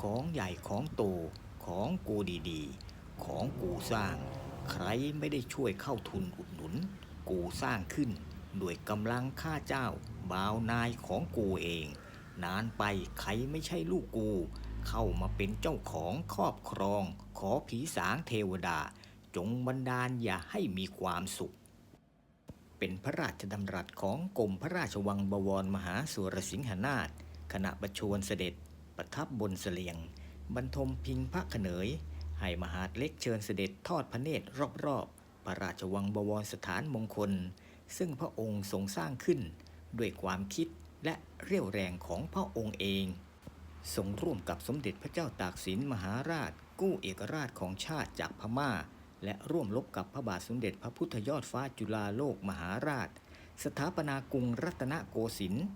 ของใหญ่ของโตของกูดีๆ ของกูสร้าง ใครไม่ได้ช่วยเข้าทุนอุดหนุน กูสร้างขึ้นด้วยกำลังข้าเจ้าบ่าวนายของกูเอง นานไปใครไม่ใช่ลูกกู เข้ามาเป็นเจ้าของครอบครอง ขอผีสางเทวดา จงบันดาลอย่าให้มีความสุข เป็นพระราชดำรัสของกรมพระราชวังบวรมหาสุรสิงหนาถขณะประชวรเสด็จ ประทับบนเสลียง บรรทมพิงพระเนย ให้มหาดเล็กเชิญเสด็จทอดพระเนตรรอบๆ พระราชวังบวรสถานมงคล ซึ่งพระองค์ทรงสร้างขึ้น ด้วยความคิดและเรี่ยวแรงของพระองค์เองทรงร่วมกับสมเด็จพระเจ้าตากสินมหาราช กู้เอกราชของชาติจากพม่า และร่วมรบกับพระบาทสมเด็จพระพุทธยอดฟ้าจุฬาโลกมหาราช สถาปนากรุงรัตนโกสินทร์